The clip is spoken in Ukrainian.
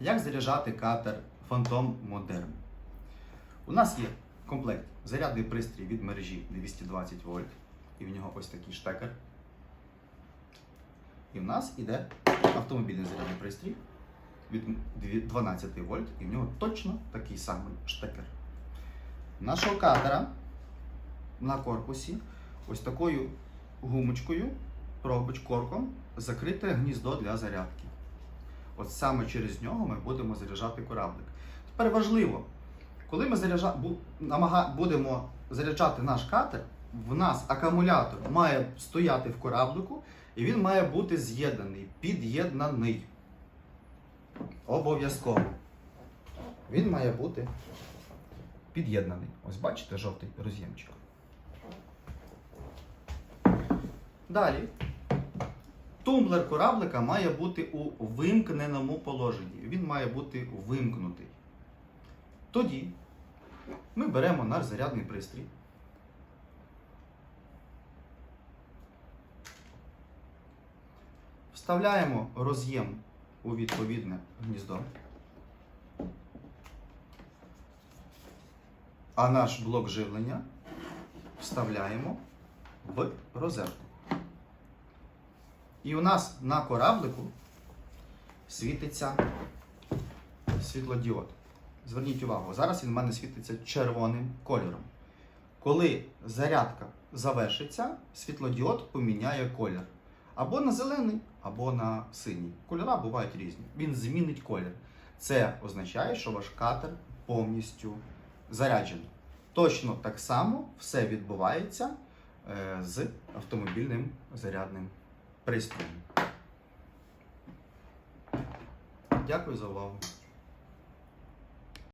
Як заряджати катер Phantom Modern? У нас є комплект зарядний пристрій від мережі 220 вольт, і в нього ось такий штекер. І в нас іде автомобільний зарядний пристрій від 12 вольт, і в нього точно такий самий штекер. Нашого катера на корпусі ось такою гумочкою, пробач корком, закрите гніздо для зарядки. От саме через нього ми будемо заряджати кораблик. Тепер важливо, коли ми заряджа... будемо заряджати наш катер, в нас акумулятор має стояти в кораблику і він має бути з'єднаний, під'єднаний. Обов'язково. Він має бути під'єднаний. Ось бачите жовтий роз'ємчик. Далі. Тумблер кораблика має бути у вимкненому положенні. Він має бути вимкнутий. Тоді ми беремо наш зарядний пристрій. Вставляємо роз'єм у відповідне гніздо. А наш блок живлення вставляємо в розетку. І у нас на кораблику світиться світлодіод. Зверніть увагу, зараз він в мене світиться червоним кольором. Коли зарядка завершиться, світлодіод поміняє колір. Або на зелений, або на синій. Кольора бувають різні. Він змінить колір. Це означає, що ваш катер повністю заряджений. Точно так само все відбувається е, з автомобільним зарядним пристроєм. Дякую за увагу.